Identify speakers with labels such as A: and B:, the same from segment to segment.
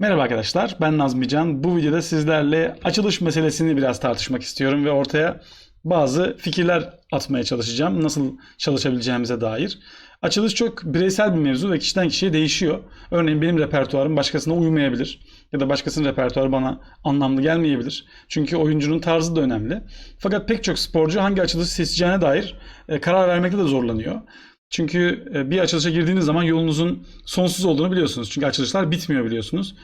A: Merhaba arkadaşlar, ben Nazmi Can. Bu videoda sizlerle açılış meselesini biraz tartışmak istiyorum ve ortaya bazı fikirler atmaya çalışacağım. Nasıl çalışabileceğimize dair. Açılış çok bireysel bir mevzu ve kişiden kişiye değişiyor. Örneğin benim repertuarım başkasına uymayabilir. Ya da başkasının repertuarı bana anlamlı gelmeyebilir. Çünkü oyuncunun tarzı da önemli. Fakat pek çok sporcu hangi açılışı seçeceğine dair e, karar vermekte de zorlanıyor. Çünkü e, bir açılışa girdiğiniz zaman yolunuzun sonsuz olduğunu biliyorsunuz. Çünkü açılışlar bitmiyor biliyorsunuz.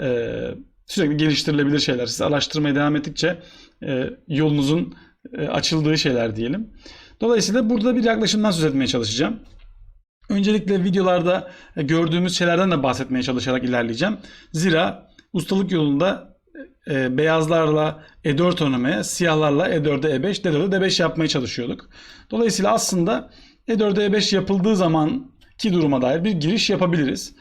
A: E, sürekli geliştirilebilir şeyler. Siz araştırmaya devam ettikçe e, yolunuzun açıldığı şeyler diyelim. Dolayısıyla burada bir yaklaşımdan söz etmeye çalışacağım. Öncelikle videolarda gördüğümüz şeylerden de bahsetmeye çalışarak ilerleyeceğim. Zira ustalık yolunda beyazlarla E4 oynamaya, siyahlarla E4'e E5, D4'e D5 yapmaya çalışıyorduk. Dolayısıyla aslında E4'e E5 yapıldığı zamanki duruma dair bir giriş yapabiliriz.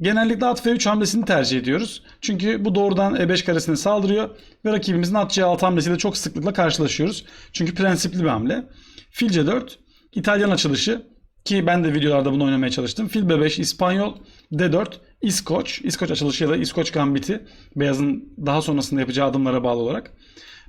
A: Genellikle at F3 hamlesini tercih ediyoruz. Çünkü bu doğrudan E5 karesine saldırıyor ve rakibimizin at C6 hamlesiyle çok sıklıkla karşılaşıyoruz. Çünkü prensipli bir hamle. Fil C4, İtalyan açılışı ki ben de videolarda bunu oynamaya çalıştım. Fil B5, İspanyol, D4, İskoç, İskoç açılışı ya da İskoç gambiti. Beyazın daha sonrasında yapacağı adımlara bağlı olarak.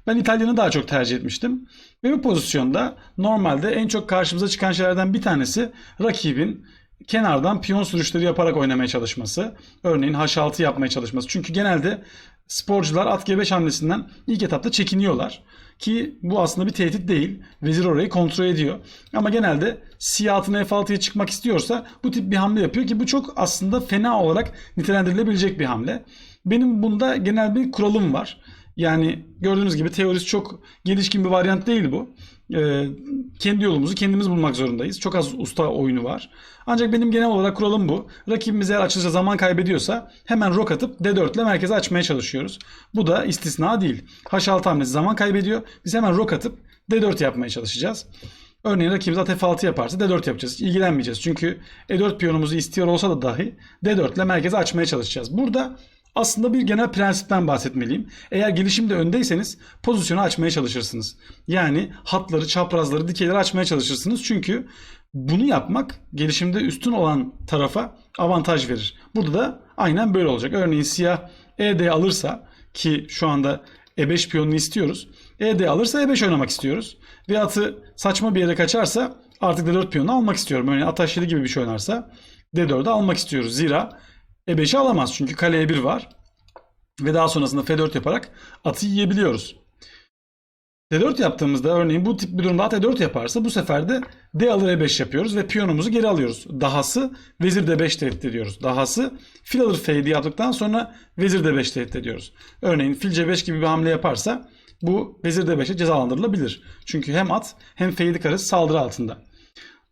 A: Ben İtalyan'ı daha çok tercih etmiştim. Ve bu pozisyonda normalde en çok karşımıza çıkan şeylerden bir tanesi rakibin kenardan piyon sürüşleri yaparak oynamaya çalışması. Örneğin H6 yapmaya çalışması. Çünkü genelde sporcular at G5 hamlesinden ilk etapta çekiniyorlar. Ki bu aslında bir tehdit değil. Vezir orayı kontrol ediyor. Ama genelde siyah atın F6'ya çıkmak istiyorsa bu tip bir hamle yapıyor ki bu çok aslında fena olarak nitelendirilebilecek bir hamle. Benim bunda genel bir kuralım var. Yani gördüğünüz gibi teorisi çok gelişkin bir varyant değil bu. Ee, kendi yolumuzu kendimiz bulmak zorundayız. Çok az usta oyunu var. Ancak benim genel olarak kuralım bu. Rakibimiz eğer açılışta zaman kaybediyorsa hemen rok atıp D4 ile merkeze açmaya çalışıyoruz. Bu da istisna değil. H6 hamlesi zaman kaybediyor. Biz hemen rok atıp D4 yapmaya çalışacağız. Örneğin rakibimiz at F6 yaparsa D4 yapacağız. Hiç ilgilenmeyeceğiz. Çünkü E4 piyonumuzu istiyor olsa da dahi D4 ile merkeze açmaya çalışacağız. Burada aslında bir genel prensipten bahsetmeliyim. Eğer gelişimde öndeyseniz pozisyonu açmaya çalışırsınız. Yani hatları, çaprazları, dikeyleri açmaya çalışırsınız. Çünkü bunu yapmak gelişimde üstün olan tarafa avantaj verir. Burada da aynen böyle olacak. Örneğin siyah ED alırsa ki şu anda E5 piyonunu istiyoruz. ED alırsa E5 oynamak istiyoruz. Ve atı saçma bir yere kaçarsa artık D4 piyonunu almak istiyorum. Örneğin at H7 gibi bir şey oynarsa D4'ü almak istiyoruz. Zira E5'i alamaz çünkü kale E1 var. Ve daha sonrasında F4 yaparak atı yiyebiliyoruz. D4 yaptığımızda örneğin bu tip bir durumda at E4 yaparsa bu sefer de D alır E5 yapıyoruz ve piyonumuzu geri alıyoruz. Dahası vezir D5 tehdit ediyoruz. Dahası fil alır F7 yaptıktan sonra vezir D5 tehdit ediyoruz. Örneğin fil C5 gibi bir hamle yaparsa bu vezir D5'e cezalandırılabilir. Çünkü hem at hem F7 karesi saldırı altında.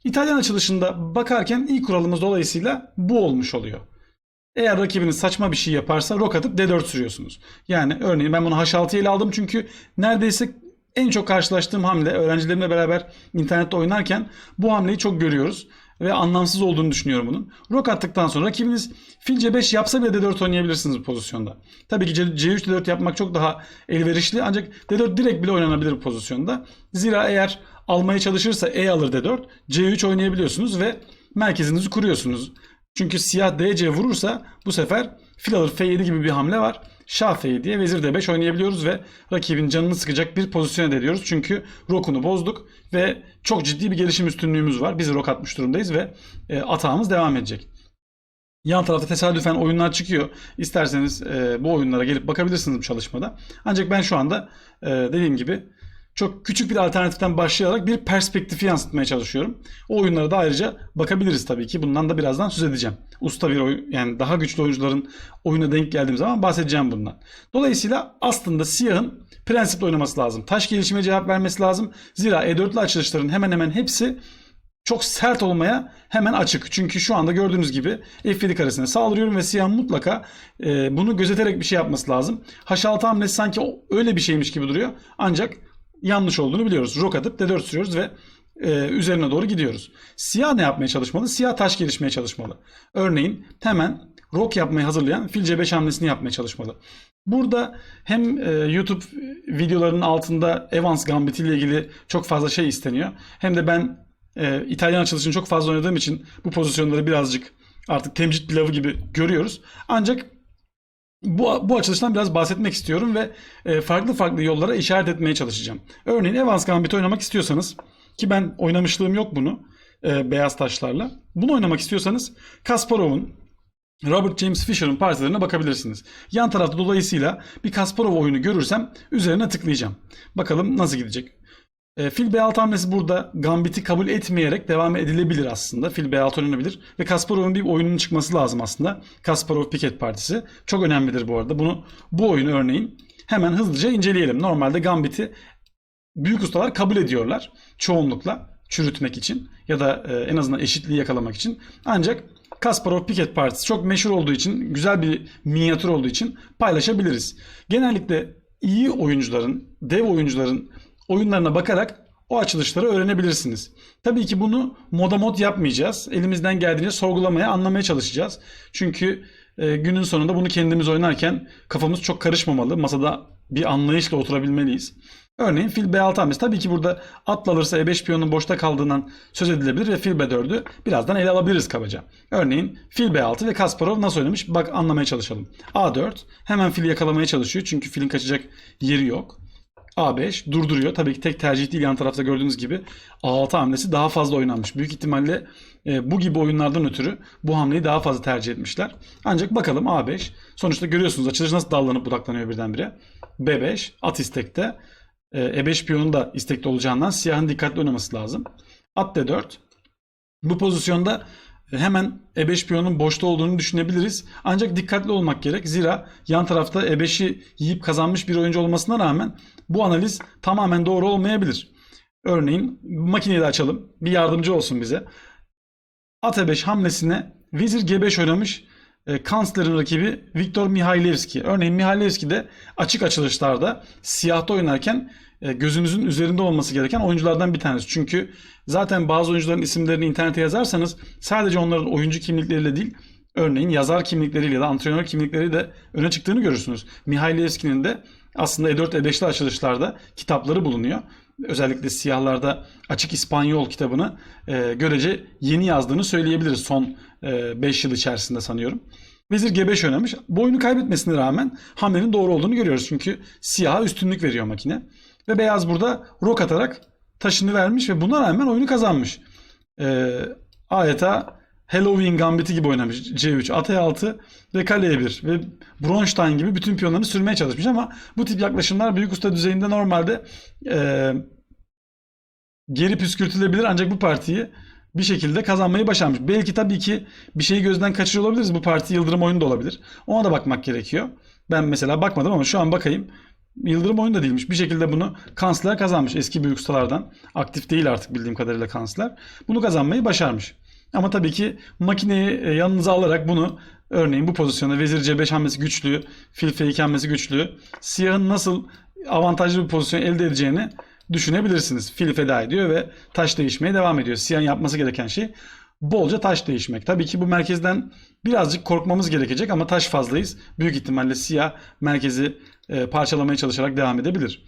A: İtalyan açılışında bakarken ilk kuralımız dolayısıyla bu olmuş oluyor. Eğer rakibiniz saçma bir şey yaparsa rok atıp D4 sürüyorsunuz. Yani örneğin ben bunu H6 ile aldım çünkü neredeyse en çok karşılaştığım hamle öğrencilerimle beraber internette oynarken bu hamleyi çok görüyoruz. Ve anlamsız olduğunu düşünüyorum bunun. Rok attıktan sonra rakibiniz fil C5 yapsa bile D4 oynayabilirsiniz bu pozisyonda. Tabii ki C3 D4 yapmak çok daha elverişli ancak D4 direkt bile oynanabilir bu pozisyonda. Zira eğer almaya çalışırsa E alır D4 C3 oynayabiliyorsunuz ve merkezinizi kuruyorsunuz. Çünkü siyah DC vurursa bu sefer fil alır F7 gibi bir hamle var. Şah F7'ye vezir D5 oynayabiliyoruz ve rakibin canını sıkacak bir pozisyon elde ediyoruz. Çünkü rokunu bozduk ve çok ciddi bir gelişim üstünlüğümüz var. Biz rok atmış durumdayız ve e, atağımız devam edecek. Yan tarafta tesadüfen oyunlar çıkıyor. İsterseniz e, bu oyunlara gelip bakabilirsiniz bu çalışmada. Ancak ben şu anda e, dediğim gibi çok küçük bir alternatiften başlayarak bir perspektifi yansıtmaya çalışıyorum. O oyunlara da ayrıca bakabiliriz tabii ki. Bundan da birazdan söz edeceğim. Usta bir oyun yani daha güçlü oyuncuların oyuna denk geldiğim zaman bahsedeceğim bundan. Dolayısıyla aslında siyahın prensiple oynaması lazım. Taş gelişime cevap vermesi lazım. Zira E4'lü açılışların hemen hemen hepsi çok sert olmaya hemen açık. Çünkü şu anda gördüğünüz gibi F7 karesine saldırıyorum ve siyah mutlaka e, bunu gözeterek bir şey yapması lazım. H6 hamlesi sanki öyle bir şeymiş gibi duruyor. Ancak yanlış olduğunu biliyoruz. Rok atıp D4 sürüyoruz ve e, üzerine doğru gidiyoruz. Siyah ne yapmaya çalışmalı? Siyah taş gelişmeye çalışmalı. Örneğin hemen rok yapmayı hazırlayan fil C5 hamlesini yapmaya çalışmalı. Burada hem e, YouTube videolarının altında Evans Gambit ile ilgili çok fazla şey isteniyor. Hem de ben e, İtalyan açılışını çok fazla oynadığım için bu pozisyonları birazcık artık temcit pilavı gibi görüyoruz. Ancak Bu, bu açılıştan biraz bahsetmek istiyorum ve e, farklı farklı yollara işaret etmeye çalışacağım. Örneğin Evans Gambit oynamak istiyorsanız ki ben oynamışlığım yok bunu e, beyaz taşlarla. Bunu oynamak istiyorsanız Kasparov'un Robert James Fisher'ın partilerine bakabilirsiniz. Yan tarafta dolayısıyla bir Kasparov oyunu görürsem üzerine tıklayacağım. Bakalım nasıl gidecek. E, fil B6 hamlesi burada Gambit'i kabul etmeyerek devam edilebilir aslında. Fil B6 oynanabilir. Ve Kasparov'un bir oyunun çıkması lazım aslında. Kasparov Piket Partisi. Çok önemlidir bu arada. Bunu bu oyunu örneğin hemen hızlıca inceleyelim. Normalde Gambit'i büyük ustalar kabul ediyorlar. Çoğunlukla çürütmek için ya da e, en azından eşitliği yakalamak için. Ancak Kasparov Piket Partisi çok meşhur olduğu için, güzel bir minyatür olduğu için paylaşabiliriz. Genellikle iyi oyuncuların, dev oyuncuların oyunlarına bakarak o açılışları öğrenebilirsiniz. Tabii ki bunu moda mod yapmayacağız. Elimizden geldiğince sorgulamaya, anlamaya çalışacağız. Çünkü e, günün sonunda bunu kendimiz oynarken kafamız çok karışmamalı. Masada bir anlayışla oturabilmeliyiz. Örneğin fil B6 hamlesi. Tabii ki burada atla alırsa E5 piyonun boşta kaldığından söz edilebilir ve fil B4'ü birazdan ele alabiliriz kabaca. Örneğin fil B6 ve Kasparov nasıl oynamış bak anlamaya çalışalım. A4 hemen fili yakalamaya çalışıyor çünkü filin kaçacak yeri yok. A5 durduruyor. Tabii ki tek tercih değil yan tarafta gördüğünüz gibi A6 hamlesi daha fazla oynanmış. Büyük ihtimalle e, bu gibi oyunlardan ötürü bu hamleyi daha fazla tercih etmişler. Ancak bakalım A5. Sonuçta görüyorsunuz açılış nasıl dallanıp budaklanıyor birdenbire. B5 at istekte. E, E5 piyonun da istekli olacağından siyahın dikkatli oynaması lazım. At D4. Bu pozisyonda hemen E5 piyonun boşta olduğunu düşünebiliriz. Ancak dikkatli olmak gerek. Zira yan tarafta E5'i yiyip kazanmış bir oyuncu olmasına rağmen bu analiz tamamen doğru olmayabilir. Örneğin makineyi de açalım. Bir yardımcı olsun bize. At E5 hamlesine Vezir G5 oynamış e, kanslerin rakibi Viktor Mihailevski. Örneğin Mihailevski de açık açılışlarda siyahta oynarken e, gözünüzün üzerinde olması gereken oyunculardan bir tanesi. Çünkü zaten bazı oyuncuların isimlerini internete yazarsanız sadece onların oyuncu kimlikleriyle değil örneğin yazar kimlikleriyle ya da antrenör kimlikleri de öne çıktığını görürsünüz. Mihailevski'nin de aslında E4 E5'li açılışlarda kitapları bulunuyor. Özellikle siyahlarda Açık İspanyol kitabını e, görece yeni yazdığını söyleyebiliriz son 5 yıl içerisinde sanıyorum. Vezir G5 oynamış. Bu oyunu kaybetmesine rağmen hamlenin doğru olduğunu görüyoruz. Çünkü siyaha üstünlük veriyor makine. Ve beyaz burada rok atarak taşını vermiş ve buna rağmen oyunu kazanmış. Ee, adeta Halloween Gambit'i gibi oynamış C3, at E6 ve kale E1 ve Bronstein gibi bütün piyonlarını sürmeye çalışmış ama bu tip yaklaşımlar büyük usta düzeyinde normalde e, geri püskürtülebilir ancak bu partiyi bir şekilde kazanmayı başarmış. Belki tabii ki bir şeyi gözden kaçırıyor olabiliriz. Bu parti Yıldırım oyunu da olabilir. Ona da bakmak gerekiyor. Ben mesela bakmadım ama şu an bakayım. Yıldırım oyunu da değilmiş. Bir şekilde bunu kansler kazanmış. Eski büyük ustalardan. Aktif değil artık bildiğim kadarıyla kansler. Bunu kazanmayı başarmış. Ama tabii ki makineyi e, yanınıza alarak bunu örneğin bu pozisyonda vezir C5 hamlesi güçlü, fil F2 hamlesi güçlü. Siyahın nasıl avantajlı bir pozisyon elde edeceğini düşünebilirsiniz. Fili feda ediyor ve taş değişmeye devam ediyor. Siyahın yapması gereken şey bolca taş değişmek. Tabii ki bu merkezden birazcık korkmamız gerekecek ama taş fazlayız. Büyük ihtimalle siyah merkezi e, parçalamaya çalışarak devam edebilir.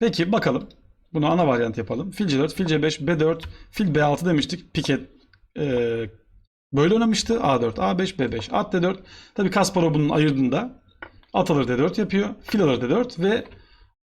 A: Peki bakalım. Bunu ana varyant yapalım. Fil C4, fil C5, B4, fil B6 demiştik. Piket e, böyle oynamıştı. A4, A5, B5, at D4. Tabii Kasparov bunun ayırdığında at alır D4 yapıyor. Fil alır D4 ve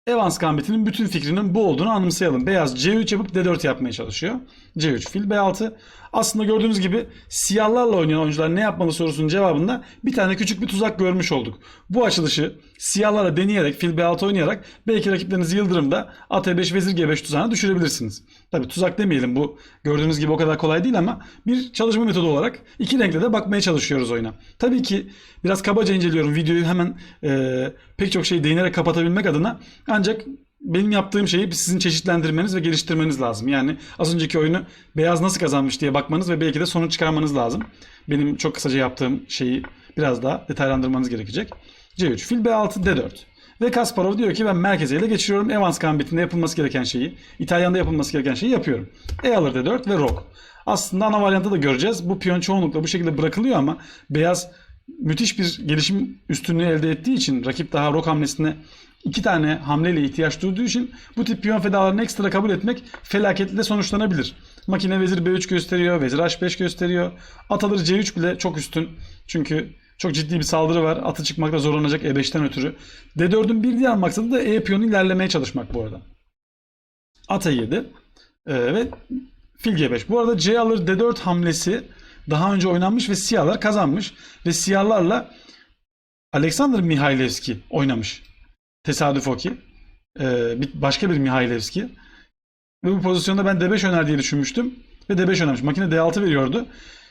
A: Evans Gambit'inin bütün fikrinin bu olduğunu anımsayalım. Beyaz C3 yapıp D4 yapmaya çalışıyor. C3 fil B6. Aslında gördüğünüz gibi siyahlarla oynayan oyuncular ne yapmalı sorusunun cevabında bir tane küçük bir tuzak görmüş olduk. Bu açılışı siyahlara deneyerek fil B6 oynayarak belki rakiplerinizi Yıldırım'da at E5 vezir G5 tuzağına düşürebilirsiniz. Tabi tuzak demeyelim bu gördüğünüz gibi o kadar kolay değil ama bir çalışma metodu olarak iki renkle de bakmaya çalışıyoruz oyuna. Tabii ki biraz kabaca inceliyorum videoyu hemen e, pek çok şey değinerek kapatabilmek adına ancak benim yaptığım şeyi sizin çeşitlendirmeniz ve geliştirmeniz lazım. Yani az önceki oyunu beyaz nasıl kazanmış diye bakmanız ve belki de sonuç çıkarmanız lazım. Benim çok kısaca yaptığım şeyi biraz daha detaylandırmanız gerekecek. C3, fil B6, D4. Ve Kasparov diyor ki ben merkeze ele geçiriyorum. Evans Gambit'inde yapılması gereken şeyi, İtalyan'da yapılması gereken şeyi yapıyorum. E alır D4 ve Rok. Aslında ana varyantı da göreceğiz. Bu piyon çoğunlukla bu şekilde bırakılıyor ama beyaz müthiş bir gelişim üstünlüğü elde ettiği için rakip daha Rok hamlesine iki tane hamleyle ihtiyaç duyduğu için bu tip piyon fedalarını ekstra kabul etmek felaketle sonuçlanabilir. Makine vezir B3 gösteriyor, vezir H5 gösteriyor. At alır C3 bile çok üstün. Çünkü Çok ciddi bir saldırı var. Atı çıkmakta zorlanacak E5'ten ötürü. D4'ün bir diğer maksadı da E piyonu ilerlemeye çalışmak bu arada. At E7 ee, ve fil G5. Bu arada C alır D4 hamlesi daha önce oynanmış ve siyahlar kazanmış. Ve siyahlarla Alexander Mihailevski oynamış. Tesadüf o ki. Ee, başka bir Mihailevski. Ve bu pozisyonda ben D5 öner diye düşünmüştüm. Ve D5 önermiş. Makine D6 veriyordu.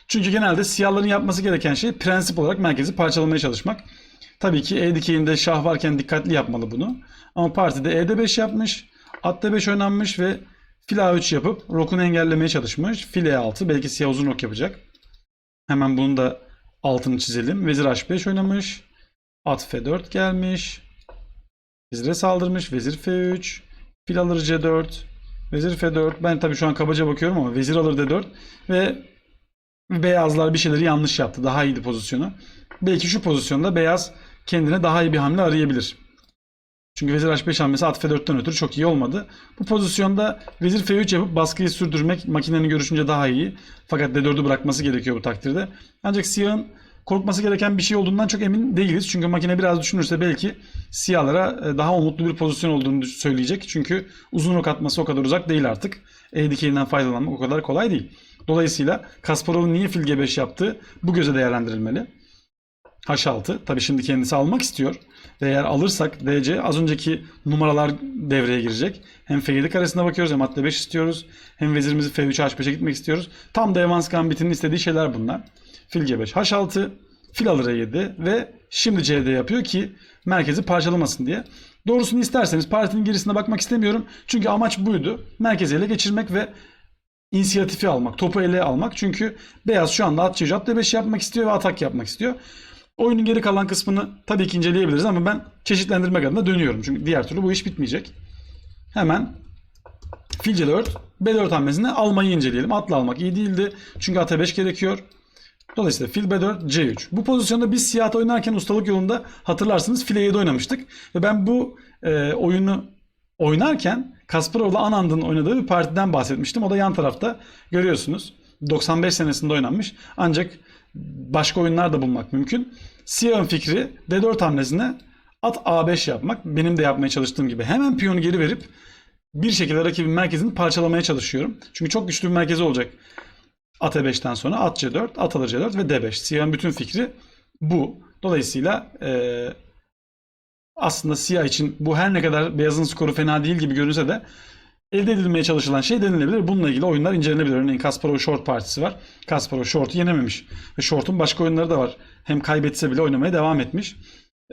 A: Çünkü genelde siyahların yapması gereken şey prensip olarak merkezi parçalamaya çalışmak. Tabii ki E dikeyinde şah varken dikkatli yapmalı bunu. Ama partide E5 yapmış. At D5 oynanmış ve fil A3 yapıp rokunu engellemeye çalışmış. Fil E6 belki siyah uzun rok yapacak. Hemen bunun da altını çizelim. Vezir H5 oynamış. At F4 gelmiş. Vezire saldırmış. Vezir F3. Fil alır C4. Vezir F4. Ben tabii şu an kabaca bakıyorum ama vezir alır D4. Ve beyazlar bir şeyleri yanlış yaptı. Daha iyiydi pozisyonu. Belki şu pozisyonda beyaz kendine daha iyi bir hamle arayabilir. Çünkü vezir H5 hamlesi at F4'ten ötürü çok iyi olmadı. Bu pozisyonda vezir F3 yapıp baskıyı sürdürmek makinenin görüşünce daha iyi. Fakat D4'ü bırakması gerekiyor bu takdirde. Ancak siyahın korkması gereken bir şey olduğundan çok emin değiliz. Çünkü makine biraz düşünürse belki siyahlara e, daha umutlu bir pozisyon olduğunu söyleyecek. Çünkü uzun rok atması o kadar uzak değil artık. E dikeyinden faydalanmak o kadar kolay değil. Dolayısıyla Kasparov'un niye fil G5 yaptığı bu göze değerlendirilmeli. H6 tabii şimdi kendisi almak istiyor. Eğer alırsak DC az önceki numaralar devreye girecek. Hem F7 karesine bakıyoruz hem at D5 istiyoruz. Hem vezirimizi F3 H5'e gitmek istiyoruz. Tam da Evans Gambit'in istediği şeyler bunlar. Fil G5 H6 fil alır E7 ve şimdi CD yapıyor ki merkezi parçalamasın diye. Doğrusunu isterseniz partinin gerisine bakmak istemiyorum. Çünkü amaç buydu. Merkezi ele geçirmek ve inisiyatifi almak, topu ele almak. Çünkü beyaz şu anda at C3 at D5 yapmak istiyor ve atak yapmak istiyor. Oyunun geri kalan kısmını tabii ki inceleyebiliriz ama ben çeşitlendirmek adına dönüyorum. Çünkü diğer türlü bu iş bitmeyecek. Hemen fil C4, B4 hamlesini almayı inceleyelim. Atla almak iyi değildi. Çünkü at E5 gerekiyor. Dolayısıyla fil B4, C3. Bu pozisyonda biz siyah oynarken ustalık yolunda hatırlarsınız fil E7 oynamıştık. Ve ben bu e, oyunu oynarken Kasparov'la Anand'ın oynadığı bir partiden bahsetmiştim. O da yan tarafta görüyorsunuz. 95 senesinde oynanmış. Ancak başka oyunlar da bulmak mümkün. Siyah'ın fikri D4 hamlesine at A5 yapmak. Benim de yapmaya çalıştığım gibi. Hemen piyonu geri verip bir şekilde rakibin merkezini parçalamaya çalışıyorum. Çünkü çok güçlü bir merkezi olacak. At E5'ten sonra at C4, at alır C4 ve D5. Siyah'ın bütün fikri bu. Dolayısıyla eee aslında siyah için bu her ne kadar beyazın skoru fena değil gibi görünse de elde edilmeye çalışılan şey denilebilir. Bununla ilgili oyunlar incelenebilir. Örneğin Kasparov Short partisi var. Kasparov Short'u yenememiş. Ve Short'un başka oyunları da var. Hem kaybetse bile oynamaya devam etmiş.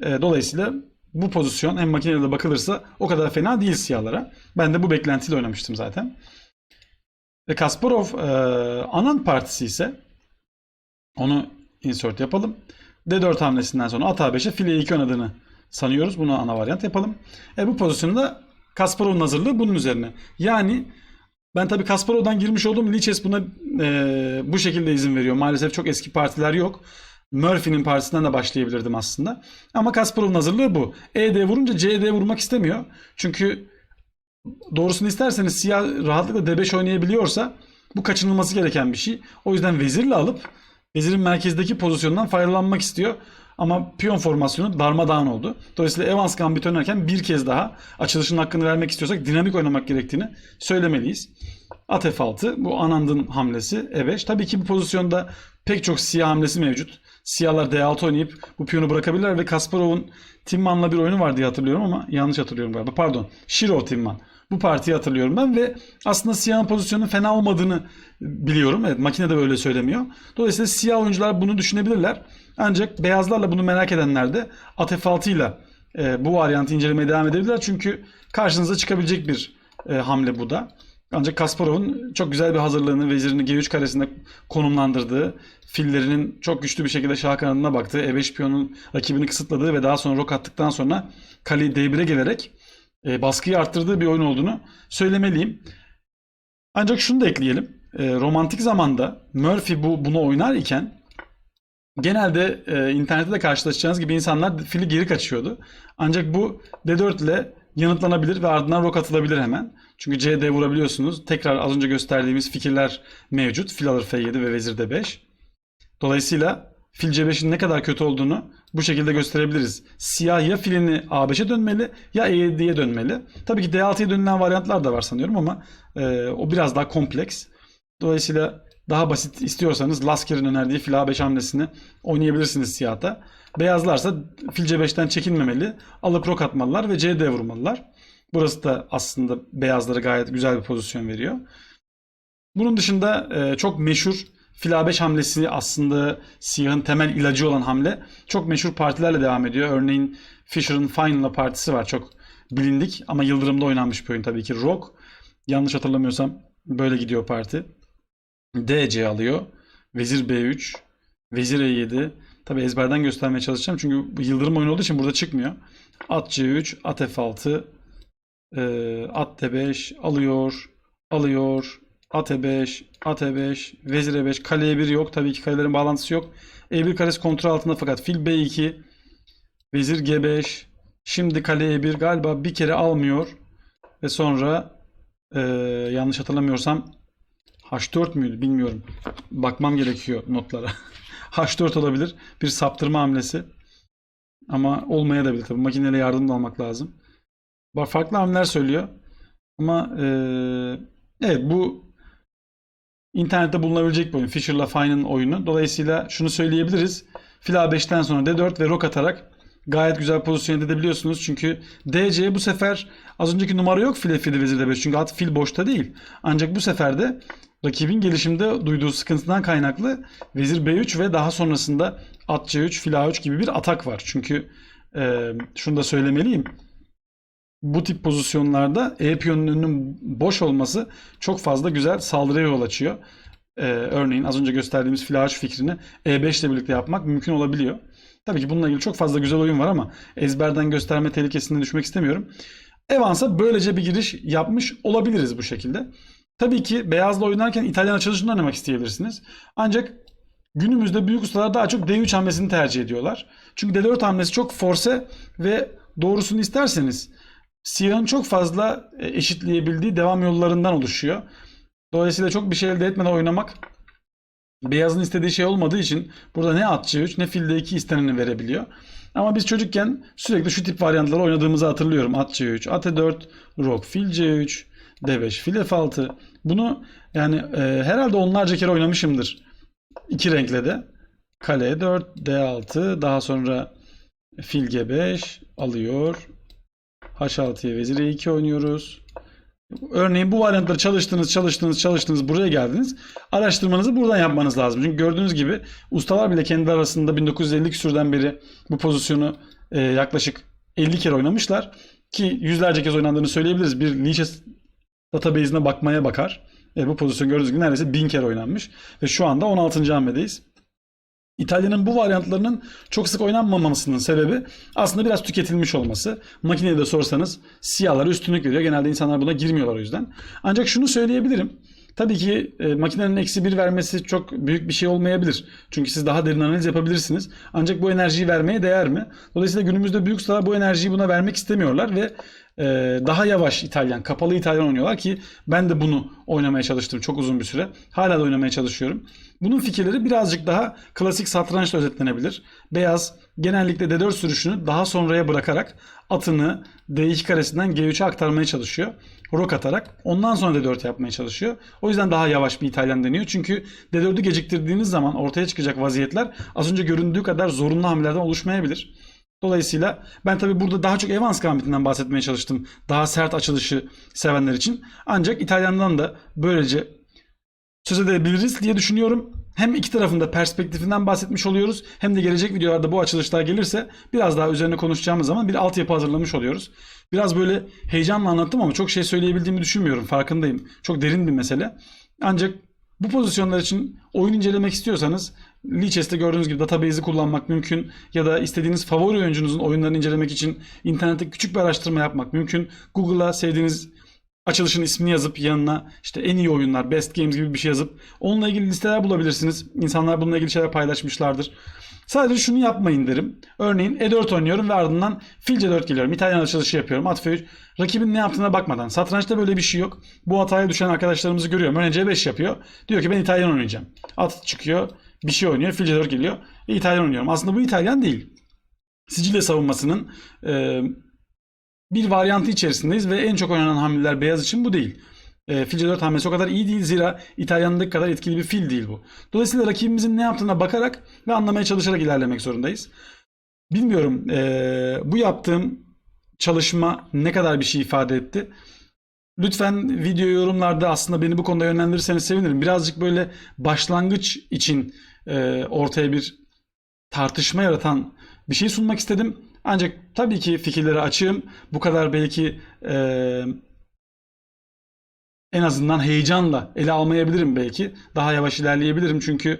A: E, dolayısıyla bu pozisyon hem makinede de bakılırsa o kadar fena değil siyahlara. Ben de bu beklentiyle oynamıştım zaten. Ve Kasparov e, Anand partisi ise onu insert yapalım. D4 hamlesinden sonra at A5'e file 2 oynadığını sanıyoruz. Bunu ana varyant yapalım. E, bu pozisyonda Kasparov'un hazırlığı bunun üzerine. Yani ben tabii Kasparov'dan girmiş olduğum Lichess buna e, bu şekilde izin veriyor. Maalesef çok eski partiler yok. Murphy'nin partisinden de başlayabilirdim aslında. Ama Kasparov'un hazırlığı bu. ED vurunca CD vurmak istemiyor. Çünkü doğrusunu isterseniz siyah rahatlıkla D5 oynayabiliyorsa bu kaçınılması gereken bir şey. O yüzden vezirle alıp vezirin merkezdeki pozisyondan faydalanmak istiyor. Ama piyon formasyonu darmadağın oldu. Dolayısıyla Evans Gambit oynarken bir kez daha açılışın hakkını vermek istiyorsak dinamik oynamak gerektiğini söylemeliyiz. At F6 bu Anand'ın hamlesi E5. Tabii ki bu pozisyonda pek çok siyah hamlesi mevcut. Siyahlar D6 oynayıp bu piyonu bırakabilirler ve Kasparov'un Timman'la bir oyunu var diye hatırlıyorum ama yanlış hatırlıyorum galiba. Pardon. Shirov Timman. Bu partiyi hatırlıyorum ben ve aslında siyahın pozisyonunun fena olmadığını biliyorum. Evet makine de böyle söylemiyor. Dolayısıyla siyah oyuncular bunu düşünebilirler. Ancak beyazlarla bunu merak edenler de at F6 ile e, bu varyantı incelemeye devam edebilirler. Çünkü karşınıza çıkabilecek bir e, hamle bu da. Ancak Kasparov'un çok güzel bir hazırlığını, vezirini G3 karesinde konumlandırdığı, fillerinin çok güçlü bir şekilde şah kanadına baktığı, E5 piyonun rakibini kısıtladığı ve daha sonra rok attıktan sonra kale D1'e gelerek e, baskıyı arttırdığı bir oyun olduğunu söylemeliyim. Ancak şunu da ekleyelim. E, romantik zamanda Murphy bu bunu oynar iken genelde e, internette de karşılaşacağınız gibi insanlar fili geri kaçıyordu. Ancak bu D4 ile yanıtlanabilir ve ardından rok atılabilir hemen. Çünkü CD vurabiliyorsunuz. Tekrar az önce gösterdiğimiz fikirler mevcut. Fil alır F7 ve vezir D5. Dolayısıyla fil C5'in ne kadar kötü olduğunu bu şekilde gösterebiliriz. Siyah ya filini A5'e dönmeli ya E7'ye dönmeli. Tabii ki D6'ya dönülen varyantlar da var sanıyorum ama e, o biraz daha kompleks. Dolayısıyla daha basit istiyorsanız Lasker'in önerdiği fil A5 hamlesini oynayabilirsiniz siyahta. Beyazlarsa fil C5'ten çekinmemeli. Alıp rok atmalılar ve CD vurmalılar. Burası da aslında beyazlara gayet güzel bir pozisyon veriyor. Bunun dışında e, çok meşhur fil A5 hamlesi aslında siyahın temel ilacı olan hamle. Çok meşhur partilerle devam ediyor. Örneğin Fischer'ın Final'a partisi var. Çok bilindik ama Yıldırım'da oynanmış bir oyun tabii ki. Rock. Yanlış hatırlamıyorsam böyle gidiyor parti. DC alıyor. Vezir B3. Vezir E7. Tabi ezberden göstermeye çalışacağım. Çünkü Yıldırım oyunu olduğu için burada çıkmıyor. At C3. At F6. E, at D5. Alıyor. Alıyor. At E5. At E5. Vezir E5. Kale E1 yok. Tabii ki kalelerin bağlantısı yok. E1 karesi kontrol altında fakat fil B2. Vezir G5. Şimdi kale E1 galiba bir kere almıyor. Ve sonra e, yanlış hatırlamıyorsam H4 müydü bilmiyorum. Bakmam gerekiyor notlara. H4 olabilir. Bir saptırma hamlesi. Ama olmaya da bilir tabii. Makineyle yardım da almak lazım. Bak farklı hamleler söylüyor. Ama e, evet bu internette bulunabilecek bir oyun. Fisher'la Fine'ın oyunu. Dolayısıyla şunu söyleyebiliriz. Fil A5'ten sonra D4 ve rok atarak gayet güzel pozisyon edebiliyorsunuz. Çünkü DC bu sefer az önceki numara yok file fili vezir D5. Çünkü at fil boşta değil. Ancak bu sefer de rakibin gelişimde duyduğu sıkıntıdan kaynaklı vezir B3 ve daha sonrasında at C3, fil A3 gibi bir atak var. Çünkü e, şunu da söylemeliyim. Bu tip pozisyonlarda E piyonun önünün boş olması çok fazla güzel saldırıya yol açıyor. E, örneğin az önce gösterdiğimiz A3 fikrini E5 ile birlikte yapmak mümkün olabiliyor. Tabii ki bununla ilgili çok fazla güzel oyun var ama ezberden gösterme tehlikesine düşmek istemiyorum. Evans'a böylece bir giriş yapmış olabiliriz bu şekilde. Tabii ki beyazla oynarken İtalyan açılışını oynamak isteyebilirsiniz. Ancak günümüzde büyük ustalar daha çok D3 hamlesini tercih ediyorlar. Çünkü D4 hamlesi çok force ve doğrusunu isterseniz siyahın çok fazla e, eşitleyebildiği devam yollarından oluşuyor. Dolayısıyla çok bir şey elde etmeden oynamak beyazın istediği şey olmadığı için burada ne at C3 ne fil D2 isteneni verebiliyor. Ama biz çocukken sürekli şu tip varyantları oynadığımızı hatırlıyorum. At C3, at E4, rok, fil C3, D5, fil F6. Bunu yani e, herhalde onlarca kere oynamışımdır. İki renkle de. Kale E4, D6, daha sonra fil G5 alıyor. H6'ya vezir E2 oynuyoruz. Örneğin bu varyantları çalıştınız, çalıştınız, çalıştınız, buraya geldiniz. Araştırmanızı buradan yapmanız lazım. Çünkü gördüğünüz gibi ustalar bile kendi arasında 1950 küsürden beri bu pozisyonu e, yaklaşık 50 kere oynamışlar. Ki yüzlerce kez oynandığını söyleyebiliriz. Bir Lichess database'ine bakmaya bakar. E, bu pozisyon gördüğünüz gibi neredeyse 1000 kere oynanmış. Ve şu anda 16. hamledeyiz. İtalya'nın bu varyantlarının çok sık oynanmamasının sebebi aslında biraz tüketilmiş olması. Makineye de sorsanız siyahlara üstünlük veriyor. Genelde insanlar buna girmiyorlar o yüzden. Ancak şunu söyleyebilirim. Tabii ki e, makinenin eksi bir vermesi çok büyük bir şey olmayabilir. Çünkü siz daha derin analiz yapabilirsiniz. Ancak bu enerjiyi vermeye değer mi? Dolayısıyla günümüzde büyük ustalar bu enerjiyi buna vermek istemiyorlar ve daha yavaş İtalyan, kapalı İtalyan oynuyorlar ki ben de bunu oynamaya çalıştım çok uzun bir süre. Hala da oynamaya çalışıyorum. Bunun fikirleri birazcık daha klasik satrançla özetlenebilir. Beyaz genellikle D4 sürüşünü daha sonraya bırakarak atını D2 karesinden G3'e aktarmaya çalışıyor. Rok atarak ondan sonra D4 yapmaya çalışıyor. O yüzden daha yavaş bir İtalyan deniyor. Çünkü D4'ü geciktirdiğiniz zaman ortaya çıkacak vaziyetler az önce göründüğü kadar zorunlu hamlelerden oluşmayabilir. Dolayısıyla ben tabi burada daha çok Evans Gambit'inden bahsetmeye çalıştım. Daha sert açılışı sevenler için. Ancak İtalyan'dan da böylece söz edebiliriz diye düşünüyorum. Hem iki tarafında perspektifinden bahsetmiş oluyoruz hem de gelecek videolarda bu açılışlar gelirse biraz daha üzerine konuşacağımız zaman bir altyapı hazırlamış oluyoruz. Biraz böyle heyecanla anlattım ama çok şey söyleyebildiğimi düşünmüyorum. Farkındayım. Çok derin bir mesele. Ancak bu pozisyonlar için oyun incelemek istiyorsanız Lichess'te gördüğünüz gibi database'i kullanmak mümkün ya da istediğiniz favori oyuncunuzun oyunlarını incelemek için internette küçük bir araştırma yapmak mümkün. Google'a sevdiğiniz açılışın ismini yazıp yanına işte en iyi oyunlar, best games gibi bir şey yazıp onunla ilgili listeler bulabilirsiniz. İnsanlar bununla ilgili şeyler paylaşmışlardır. Sadece şunu yapmayın derim. Örneğin E4 oynuyorum ve ardından fil C4 geliyorum. İtalyan açılışı yapıyorum. At F3. Rakibin ne yaptığına bakmadan. Satrançta böyle bir şey yok. Bu hataya düşen arkadaşlarımızı görüyorum. Örneğin C5 yapıyor. Diyor ki ben İtalyan oynayacağım. At çıkıyor. Bir şey oynuyor. Fil C4 geliyor. ve İtalyan oynuyorum. Aslında bu İtalyan değil. Sicilya savunmasının e, bir varyantı içerisindeyiz ve en çok oynanan hamleler beyaz için bu değil. E, filce 4 hamlesi o kadar iyi değil zira İtalyanlık kadar etkili bir fil değil bu. Dolayısıyla rakibimizin ne yaptığına bakarak ve anlamaya çalışarak ilerlemek zorundayız. Bilmiyorum e, bu yaptığım çalışma ne kadar bir şey ifade etti. Lütfen video yorumlarda aslında beni bu konuda yönlendirirseniz sevinirim. Birazcık böyle başlangıç için e, ortaya bir tartışma yaratan bir şey sunmak istedim. Ancak tabii ki fikirlere açığım. Bu kadar belki e, en azından heyecanla ele almayabilirim belki. Daha yavaş ilerleyebilirim çünkü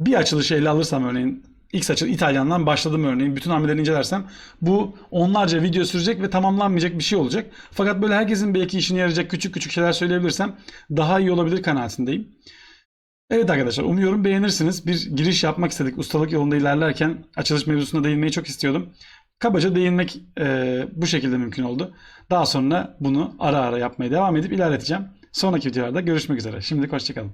A: bir açılışı ele alırsam örneğin X açı İtalyan'dan başladım örneğin. Bütün hamlelerini incelersem bu onlarca video sürecek ve tamamlanmayacak bir şey olacak. Fakat böyle herkesin belki işine yarayacak küçük küçük şeyler söyleyebilirsem daha iyi olabilir kanaatindeyim. Evet arkadaşlar umuyorum beğenirsiniz. Bir giriş yapmak istedik. Ustalık yolunda ilerlerken açılış mevzusuna değinmeyi çok istiyordum. Kabaca değinmek e, bu şekilde mümkün oldu. Daha sonra bunu ara ara yapmaya devam edip ilerleteceğim. Sonraki videolarda görüşmek üzere. Şimdilik hoşçakalın.